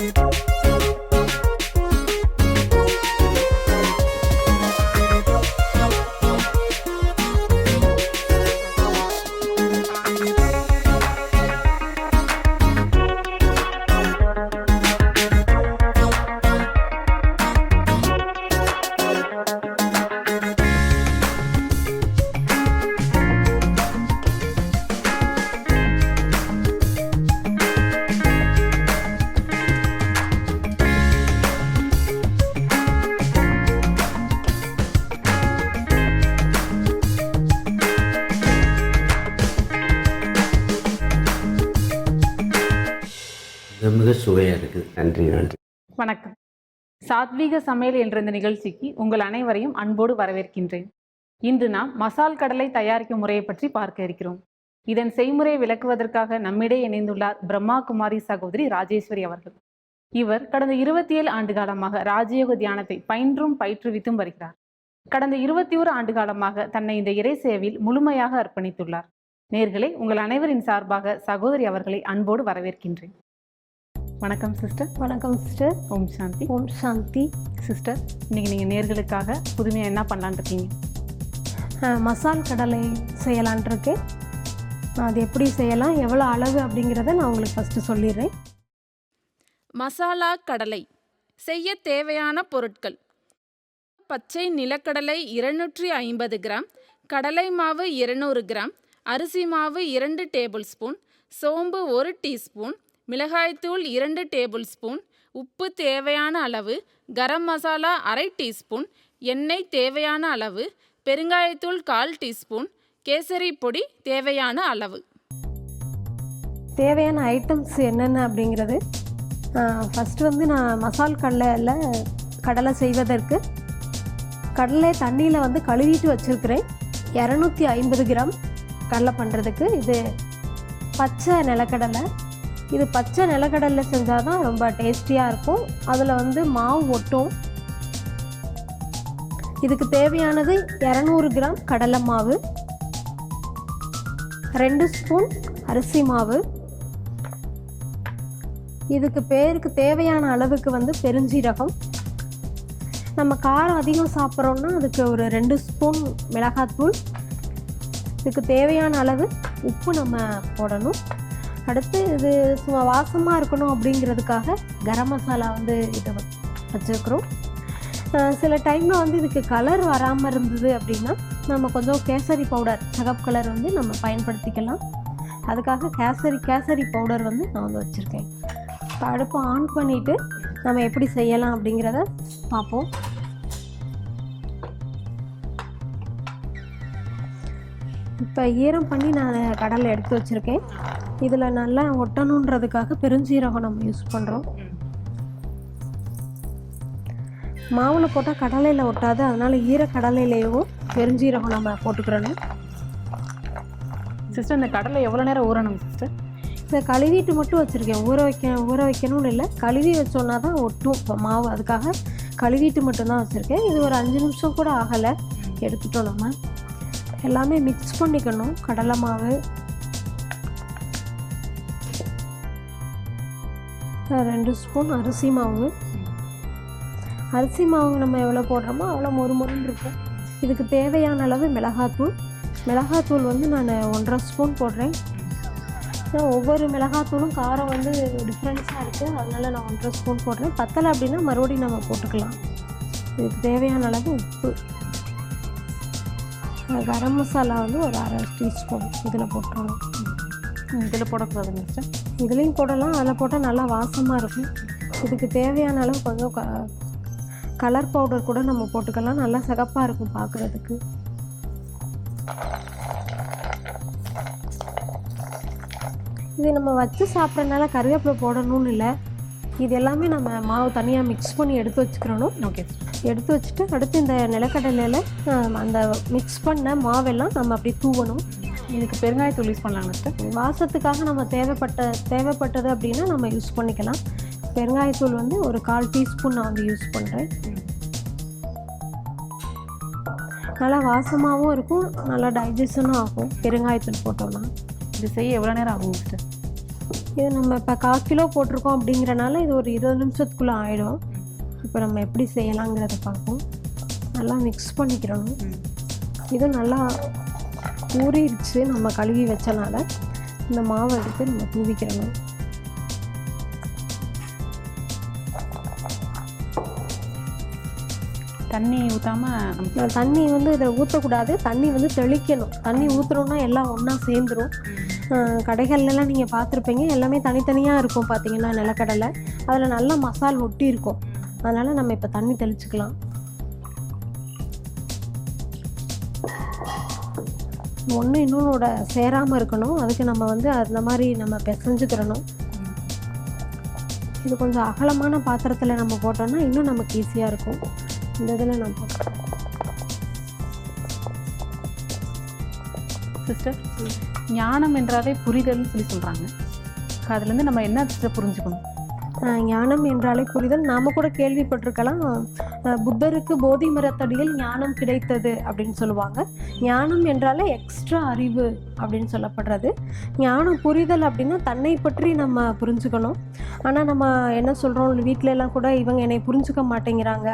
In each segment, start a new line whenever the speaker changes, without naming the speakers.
it. சுவையாக இருக்குது. நன்றி நன்றி.
வணக்கம். சாத்வீக சமையல் என்ற இந்த நிகழ்ச்சிக்கு உங்கள் அனைவரையும் அன்போடு வரவேற்கின்றேன். இன்று நாம் மசால் கடலை தயாரிக்கும் முறையை பற்றி பார்க்க இருக்கிறோம். இதன் செய்முறையை விளக்குவதற்காக நம்மிடையே இணைந்துள்ளார் பிரம்மா குமாரி சகோதரி ராஜேஸ்வரி அவர்கள். இவர் கடந்த இருபத்தி ஏழு ஆண்டு காலமாக ராஜயோக தியானத்தை பயின்றும் பயிற்றுவித்தும் வருகிறார். கடந்த இருபத்தி ஒரு ஆண்டு காலமாக தன்னை இந்த இறை சேவையில் முழுமையாக அர்ப்பணித்துள்ளார். நேர்களே உங்கள் அனைவரின் சார்பாக சகோதரி அவர்களை அன்போடு வரவேற்கின்றேன். வணக்கம் சிஸ்டர்.
வணக்கம் சிஸ்டர்.
ஓம் சாந்தி.
ஓம் சாந்தி.
சிஸ்டர் இன்னைக்கு நீங்கள் நேர்களுக்காக புதுமையாக என்ன இருக்கீங்க?
அஹ், மசால் கடலை செய்யலான் இருக்கேன் அது எப்படி செய்யலாம் எவ்வளோ அளவு அப்படிங்கிறத நான் உங்களுக்கு ஃபஸ்ட்டு சொல்லிடுறேன்.
மசாலா கடலை. செய்ய தேவையான பொருட்கள். பச்சை நிலக்கடலை இருநூற்றி ஐம்பது கிராம் கடலை மாவு இருநூறு கிராம் அரிசி மாவு இரண்டு டேபிள் ஸ்பூன் சோம்பு ஒரு டீஸ்பூன் மிளகாய்த்தூள் இரண்டு டேபிள் ஸ்பூன் உப்பு தேவையான அளவு கரம் மசாலா அரை டீஸ்பூன் எண்ணெய் தேவையான அளவு பெருங்காயத்தூள் கால் டீஸ்பூன் கேசரி பொடி தேவையான அளவு.
தேவையான ஐட்டம்ஸ் என்னென்ன அப்படிங்கிறது ஃபஸ்ட்டு வந்து நான் மசால் கடலையில் கடலை செய்வதற்கு கடலை தண்ணியில் வந்து கழுவிட்டு வச்சுருக்கிறேன். இரநூத்தி ஐம்பது கிராம் கடலை பண்ணுறதுக்கு இது பச்சை நிலக்கடலை இது பச்சை நிலக்கடலில் செஞ்சால் தான் ரொம்ப டேஸ்டியாக இருக்கும். அதில் வந்து மாவு ஒட்டும். இதுக்கு தேவையானது இரநூறு கிராம் கடலை மாவு ரெண்டு ஸ்பூன் அரிசி மாவு. இதுக்கு பேருக்கு தேவையான அளவுக்கு வந்து பெருஞ்சீரகம். நம்ம காரம் அதிகம் சாப்பிட்றோன்னா அதுக்கு ஒரு ரெண்டு ஸ்பூன் மிளகாத்தூள். இதுக்கு தேவையான அளவு உப்பு நம்ம போடணும். அடுத்து இது சும்மா வாசமாக இருக்கணும் அப்படிங்கிறதுக்காக கரம் மசாலா வந்து இதை வச்சுருக்குறோம். சில டைமில் வந்து இதுக்கு கலர் வராமல் இருந்தது அப்படின்னா நம்ம கொஞ்சம் கேசரி பவுடர் சகப் கலர் வந்து நம்ம பயன்படுத்திக்கலாம். அதுக்காக கேசரி கேசரி பவுடர் வந்து நான் வந்து வச்சுருக்கேன். இப்போ அடுப்பை ஆன் பண்ணிவிட்டு நம்ம எப்படி செய்யலாம் அப்படிங்கிறத பார்ப்போம். இப்போ ஈரம் பண்ணி நான் கடலை எடுத்து வச்சுருக்கேன். இதில் நல்லா ஒட்டணுன்றதுக்காக பெருஞ்சீரகம் நம்ம யூஸ் பண்ணுறோம் மாவில் போட்டால் கடலையில் ஒட்டாது அதனால் ஈர கடலையிலேயும் பெருஞ்சீரகம் நம்ம போட்டுக்கிறணும்
சிஸ்டர் இந்த கடலை எவ்வளோ நேரம் ஊறணும் சிஸ்டர்
இதை கழுவிட்டு மட்டும் வச்சுருக்கேன். ஊற வைக்க ஊற வைக்கணும்னு இல்லை. கழுவி வச்சோன்னா தான் ஒட்டும் இப்போ மாவு. அதுக்காக கழுவிட்டு மட்டும்தான் வச்சுருக்கேன். இது ஒரு அஞ்சு நிமிஷம் கூட ஆகலை. எடுத்துட்டோம் நம்ம. எல்லாமே மிக்ஸ் பண்ணிக்கணும். கடலை மாவு ரெண்டு ஸ்பூன் அரிசி மாவு. அரிசி மாவு நம்ம எவ்வளோ போடுறோமோ அவ்வளோ மொறு மொறுன்னு இருக்கும். இதுக்கு தேவையான அளவு மிளகாத்தூள். மிளகாத்தூள் வந்து நான் ஒன்றரை ஸ்பூன் போடுறேன். ஒவ்வொரு மிளகாத்தூளும் காரம் வந்து டிஃப்ரென்ஸாக இருக்குது அதனால் நான் ஒன்றரை ஸ்பூன் போடுறேன். பத்தலை அப்படின்னா மறுபடியும் நம்ம போட்டுக்கலாம். இதுக்கு தேவையான அளவு உப்பு. கரம் மசாலா வந்து ஒரு அரை டீஸ்பூன் இதில் போட்டுருணும்
இதில் போடக்கூடாது மிச்சம்
இதுலேயும் போடலாம் அதில் போட்டால் நல்லா வாசமாக இருக்கும். இதுக்கு தேவையான அளவு கொஞ்சம் க கலர் பவுடர் கூட நம்ம போட்டுக்கலாம். நல்லா சிகப்பாக இருக்கும் பார்க்குறதுக்கு இது நம்ம வச்சு சாப்பிட்றதுனால கருவேப்பிலை போடணும்னு இல்லை. இது எல்லாமே நம்ம மாவு தனியாக மிக்ஸ் பண்ணி எடுத்து வச்சுக்கிறணும்.
ஓகே
எடுத்து வச்சுட்டு அடுத்து இந்த நிலக்கடலையில் அந்த மிக்ஸ் பண்ண மாவெல்லாம் நம்ம அப்படி தூவணும்.
இதுக்கு பெருங்காயத்தூள் யூஸ் பண்ணலாங்க
வாசத்துக்காக நம்ம தேவைப்பட்ட தேவைப்பட்டது அப்படின்னா நம்ம யூஸ் பண்ணிக்கலாம். பெருங்காயத்தூள் வந்து ஒரு கால் டீஸ்பூன் நான் வந்து யூஸ் பண்ணுறேன் நல்லா வாசமாகவும் இருக்கும் நல்லா டைஜஷனும் ஆகும். பெருங்காயத்தூள் போட்டோம்னா.
இது செய்ய எவ்வளோ நேரம் ஆகும் சிஸ்டர்
இது நம்ம இப்போ கால் கிலோ போட்டிருக்கோம் அப்படிங்கிறனால இது ஒரு இருபது நிமிஷத்துக்குள்ளே ஆகிடும் இப்போ நம்ம எப்படி செய்யலாங்கிறத பார்ப்போம். நல்லா மிக்ஸ் பண்ணிக்கிறணும். இது நல்லா ஊறிடுச்சு நம்ம கழுவி வச்சனால இந்த மாவை எடுத்து நம்ம தூவிக்கிறணும்.
தண்ணி ஊற்றாம நமக்கு
நான் தண்ணி வந்து இதில் ஊற்றக்கூடாது தண்ணி வந்து தெளிக்கணும். தண்ணி ஊற்றுறோன்னா எல்லாம் ஒன்றா சேர்ந்துரும். அஹ் கடைகள்லலாம் நீங்கள் பார்த்துருப்பீங்க எல்லாமே தனித்தனியாக இருக்கும் பார்த்தீங்கன்னா நிலக்கடலை. அதில் நல்லா மசால் ஒட்டி இருக்கும். அதனால் நம்ம இப்போ தண்ணி தெளிச்சுக்கலாம். ஒன்று இன்னொன்னோட சேராமல் இருக்கணும். அதுக்கு நம்ம வந்து அந்த மாதிரி நம்ம பிசைஞ்சுக்கிறணும் இது கொஞ்சம் அகலமான பாத்திரத்தில் நம்ம போட்டோம்னா இன்னும் நமக்கு ஈஸியாக இருக்கும். இந்த இதில் போட்டோம்
சிஸ்டர் ஞானம் என்றாலே புரிதல்னு சொல்லி சொல்கிறாங்க அதுலேருந்து நம்ம என்ன சிஸ்டர் புரிஞ்சுக்கணும்?
ஞானம் என்றாலே புரிதல். நாம கூட கேள்விப்பட்டிருக்கலாம். புத்தருக்கு போதி மரத்தடியில் ஞானம் கிடைத்தது அப்படின்னு சொல்லுவாங்க. ஞானம் என்றாலே எக்ஸ்ட்ரா அறிவு அப்படின்னு சொல்லப்படுறது. ஞானம் புரிதல் அப்படின்னா தன்னை பற்றி நம்ம புரிஞ்சுக்கணும். ஆனால் நம்ம என்ன சொல்கிறோம் வீட்டில எல்லாம் கூட இவங்க என்னை புரிஞ்சுக்க மாட்டேங்கிறாங்க.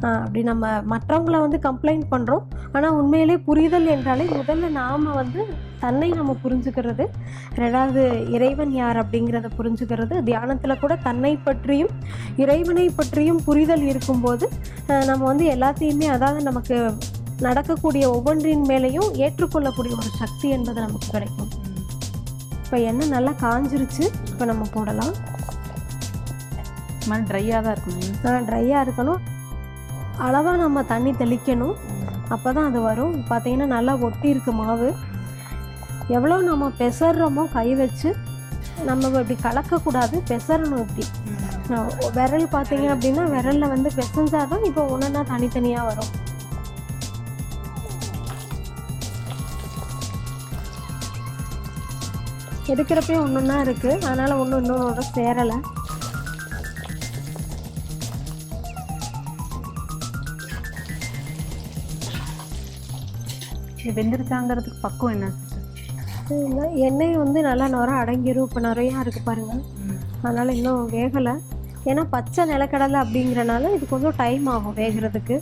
அப்படி நம்ம மற்றவங்கள வந்து கம்ப்ளைண்ட் பண்ணுறோம் ஆனால் உண்மையிலே புரிதல் என்றாலே முதல்ல நாம் வந்து தன்னை நம்ம புரிஞ்சுக்கிறது. ரெண்டாவது இறைவன் யார் அப்படிங்கிறத புரிஞ்சுக்கிறது. தியானத்தில் கூட தன்னை பற்றியும் இறைவனை பற்றியும் புரிதல் இருக்கும்போது நம்ம வந்து எல்லாத்தையுமே அதாவது நமக்கு நடக்கக்கூடிய ஒவ்வொன்றின் மேலேயும் ஏற்றுக்கொள்ளக்கூடிய ஒரு சக்தி என்பது நமக்கு கிடைக்கும். இப்போ எண்ணெய் நல்லா காஞ்சிருச்சு. இப்போ நம்ம போடலாம்.
ட்ரையாக தான் இருக்கணும்.
ட்ரையாக இருக்கணும். அளவாக நம்ம தண்ணி தெளிக்கணும். அப்போ தான் அது வரும். பார்த்தீங்கன்னா நல்லா ஒட்டி இருக்கு மாவு. எவ்வளோ நம்ம பெசர்றோமோ கை வச்சு நம்ம இப்படி கலக்கக்கூடாது. பெசரணும் இப்படி. விரல் பார்த்தீங்க அப்படின்னா விரலில் வந்து பெசஞ்சாதான் தான் இப்போ ஒன்றுனா தனித்தனியாக வரும். எடுக்கிறப்பே ஒன்று ஒன்றா இருக்குது அதனால் ஒன்று இன்னொன்னோட சேரலை.
இது வெந்திருச்சாங்கிறதுக்கு பக்குவம் என்ன
எண்ணெய் வந்து நல்லா நுர அடங்கிரும் இப்போ நிறையா இருக்குது பாருங்கள் அதனால் இன்னும் வேகலை. ஏன்னா பச்சை நிலக்கடலை அப்படிங்கிறனால இது கொஞ்சம் டைம் ஆகும் வேகிறதுக்கு.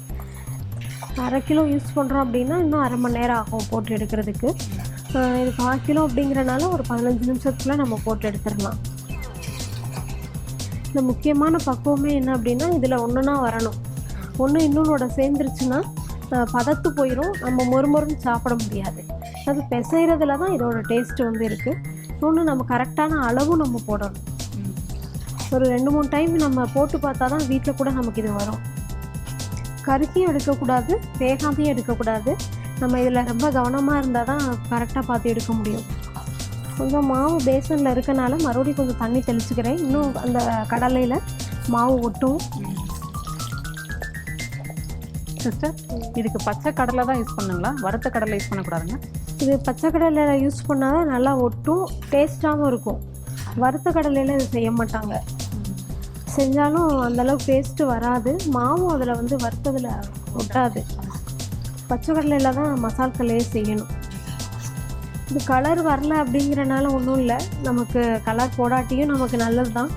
அரை கிலோ யூஸ் பண்ணுறோம் அப்படின்னா இன்னும் அரை மணி நேரம் ஆகும் போட்டு எடுக்கிறதுக்கு. இது கால் கிலோ அப்படிங்கிறனால ஒரு பதினஞ்சு நிமிஷத்துக்குள்ளே நம்ம போட்டு எடுத்துடலாம். இந்த முக்கியமான பக்குவமே என்ன அப்படின்னா இதில் ஒன்றுனா வரணும். ஒன்று இன்னொன்னோட சேர்ந்துருச்சுன்னா பதத்து போயிடும் நம்ம மொறுமொறுன்னு சாப்பிட முடியாது. அது பிசைகிறதுல தான் இதோட டேஸ்ட்டு வந்து இருக்குது இன்னொன்று நம்ம கரெக்டான அளவும் நம்ம போடணும். ஒரு ரெண்டு மூணு டைம் நம்ம போட்டு பார்த்தா தான் வீட்டில் கூட நமக்கு இது வரும். கருக்கியும் எடுக்கக்கூடாது வேகாமையும் எடுக்கக்கூடாது. நம்ம இதில் ரொம்ப கவனமாக இருந்தால் தான் கரெக்டாக பார்த்து எடுக்க முடியும். கொஞ்சம் மாவு பேசனில் இருக்கனால மறுபடியும் கொஞ்சம் தண்ணி தெளிச்சுக்கிறேன். இன்னும் அந்த கடலையில் மாவு ஒட்டும்.
சிஸ்டர் இதுக்கு பச்சை கடலை தான் யூஸ் பண்ணுங்களா? வறுத்த கடலை யூஸ் பண்ணக்கூடாதுங்க.
இது பச்சை கடலையில் யூஸ் பண்ணால் தான் நல்லா ஒட்டும் டேஸ்ட்டாகவும் இருக்கும். வறுத்த கடலையில் இது செய்ய மாட்டாங்க. செஞ்சாலும் அந்தளவுக்கு டேஸ்ட்டு வராது. மாவும் அதில் வந்து வறுத்ததில் ஒட்டாது. பச்சை கடலையில் தான் மசால் கடலையே செய்யணும். இது கலர் வரல அப்படிங்கிறனால ஒன்றும் இல்லை. நமக்கு கலர் போடாட்டியும் நமக்கு நல்லது தான்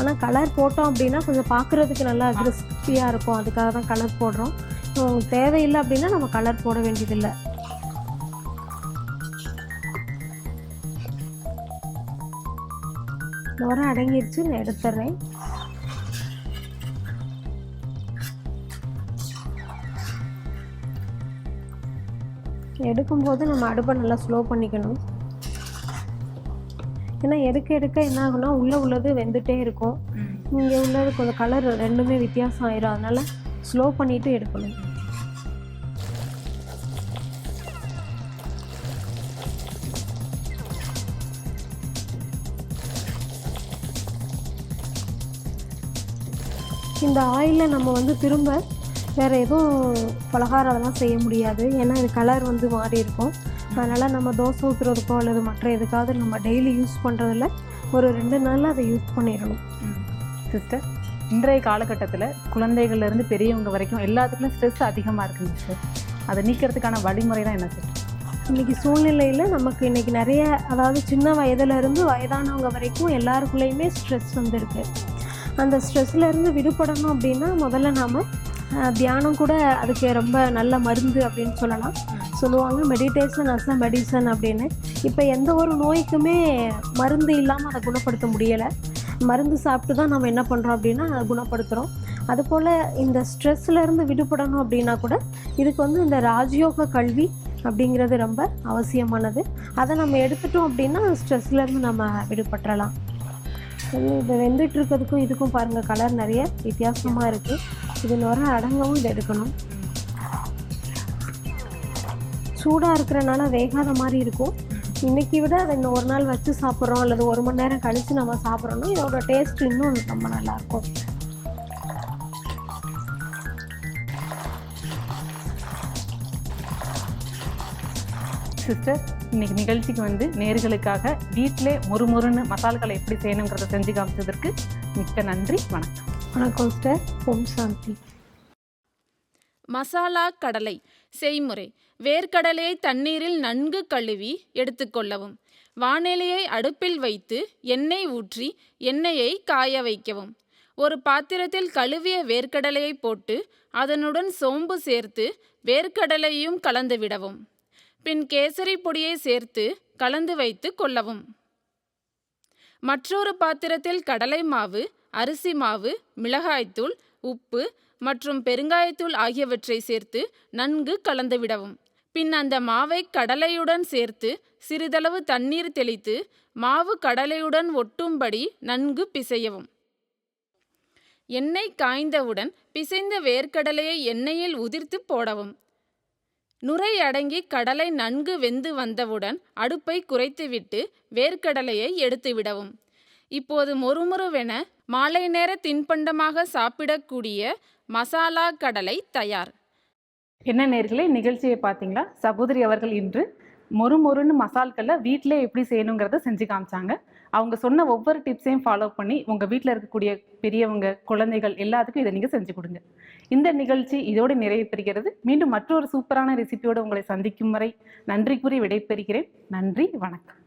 ஆனால் கலர் போட்டோம் அப்படின்னா கொஞ்சம் பார்க்குறதுக்கு நல்லா கிறிஸ்பியாக இருக்கும். அதுக்காக தான் கலர் போடுறோம். உங்களுக்கு தேவையில்லை அப்படின்னா நம்ம கலர் போட வேண்டியதில்லை. நுர அடங்கிருச்சு நான் எடுத்துட்றேன் எடுக்கும்போது நம்ம அடுப்பை நல்லா ஸ்லோ பண்ணிக்கணும். ஏன்னா எடுக்க எடுக்க என்ன ஆகும்னா உள்ளே உள்ளது வெந்துட்டே இருக்கும். இங்கே உள்ளது கொஞ்சம் கலர் ரெண்டுமே வித்தியாசம் ஆயிரும். அதனால ஸ்லோ பண்ணிட்டு எடுக்கணும். இந்த ஆயிலில் நம்ம வந்து திரும்ப வேறு எதுவும் பலகாரம் அதெல்லாம் செய்ய முடியாது. ஏன்னா இது கலர் வந்து மாறி இருக்கும். அதனால் நம்ம தோசை ஊற்றுறதுக்கோ அல்லது மற்ற எதுக்காவது நம்ம டெய்லி யூஸ் பண்ணுறதில்ல ஒரு ரெண்டு நாளில் அதை யூஸ் பண்ணிடணும்.
சிஸ்டர் இன்றைய காலகட்டத்தில் குழந்தைகள்லேருந்து பெரியவங்க வரைக்கும் எல்லாத்துக்குமே ஸ்ட்ரெஸ் அதிகமாக இருக்குங்க சார் அதை நீக்கிறதுக்கான வழிமுறை தான் என்ன சார்
இன்றைக்கி சூழ்நிலையில் நமக்கு இன்றைக்கி நிறைய அதாவது சின்ன வயதுல இருந்து வயதானவங்க வரைக்கும் எல்லாருக்குள்ளேயுமே ஸ்ட்ரெஸ் வந்துருக்கு அந்த ஸ்ட்ரெஸ்ல இருந்து விடுபடணும் அப்படின்னா முதல்ல நாம் தியானம் கூட அதுக்கு ரொம்ப நல்ல மருந்து அப்படின்னு சொல்லலாம். சொல்லுவாங்க மெடிடேஷன் அஸ் அ மெடிசன் அப்படின்னு. இப்போ எந்த ஒரு நோய்க்குமே மருந்து இல்லாமல் அதை குணப்படுத்த முடியலை. மருந்து சாப்பிட்டு தான் நம்ம என்ன பண்ணுறோம் அப்படின்னா அதை குணப்படுத்துகிறோம் அதுபோல் இந்த ஸ்ட்ரெஸ்லேருந்து விடுபடணும் அப்படின்னா கூட இதுக்கு வந்து இந்த ராஜயோக கல்வி அப்படிங்கிறது ரொம்ப அவசியமானது. அதை நம்ம எடுத்துட்டோம் அப்படின்னா ஸ்ட்ரெஸ்லேருந்து நம்ம விடுபட்டுறலாம். இது வெந்துட்டு இருக்கிறதுக்கும் இதுக்கும் பாருங்கள் கலர் நிறைய வித்தியாசமாக இருக்குது இது நுர அடங்கவும் இதை எடுக்கணும். சூடாக இருக்கிறனால வேகாத மாதிரி இருக்கும். இன்னைக்கு விட அதை இன்னும் ஒரு நாள் வச்சு சாப்பிட்றோம் அல்லது ஒரு மணி நேரம் கழித்து நம்ம சாப்பிட்றோம்னா இதோட டேஸ்ட் இன்னும் ரொம்ப நல்லாயிருக்கும்
சிஸ்டர் இன்னைக்கு நிகழ்ச்சிக்கு வந்து நேர்களுக்காக வீட்டிலே மொறுமொறுன்னு மசால்களை எப்படி செய்யணுங்கிறத செஞ்சு காமிச்சதற்கு மிக்க நன்றி வணக்கம்.
வணக்கம் சார் ஓம் சாந்தி.
மசாலா கடலை செய்முறை. வேர்க்கடலையை தண்ணீரில் நன்கு கழுவி எடுத்துக்கொள்ளவும் வானிலையை அடுப்பில் வைத்து எண்ணெய் ஊற்றி எண்ணெயை காய வைக்கவும். ஒரு பாத்திரத்தில் கழுவிய வேர்க்கடலையை போட்டு அதனுடன் சோம்பு சேர்த்து வேர்க்கடலையும் கலந்துவிடவும் பின் கேசரி பொடியை சேர்த்து கலந்து வைத்து கொள்ளவும். மற்றொரு பாத்திரத்தில் கடலை மாவு அரிசி மாவு மிளகாய்த்தூள் உப்பு மற்றும் பெருங்காயத்தூள் ஆகியவற்றை சேர்த்து நன்கு கலந்துவிடவும் பின் அந்த மாவை கடலையுடன் சேர்த்து சிறிதளவு தண்ணீர் தெளித்து மாவு கடலையுடன் ஒட்டும்படி நன்கு பிசையவும். எண்ணெய் காய்ந்தவுடன் பிசைந்த வேர்க்கடலையை எண்ணெயில் உதிர்த்து போடவும். நுரை அடங்கி கடலை நன்கு வெந்து வந்தவுடன் அடுப்பை குறைத்துவிட்டு வேர்க்கடலையை எடுத்துவிடவும். இப்போது மொறுமொறுவென மாலை நேர தின்பண்டமாக சாப்பிடக்கூடிய மசாலா கடலை தயார்.
என்ன நேர்களே நிகழ்ச்சியை பார்த்தீங்களா? சகோதரி அவர்கள் இன்று மொறு மொறுன்னு மசால்களை வீட்டிலே எப்படி செய்யணுங்கிறத செஞ்சு காமிச்சாங்க. அவங்க சொன்ன ஒவ்வொரு டிப்ஸையும் ஃபாலோ பண்ணி உங்கள் வீட்டில் இருக்கக்கூடிய பெரியவங்க குழந்தைகள் எல்லாத்துக்கும் இதை நீங்கள் செஞ்சு கொடுங்க. இந்த நிகழ்ச்சி இதோடு நிறைவு பெறுகிறது மீண்டும் மற்றொரு சூப்பரான ரெசிபியோடு உங்களை சந்திக்கும் வரை நன்றி கூறி விடைபெறுகிறேன். நன்றி வணக்கம்.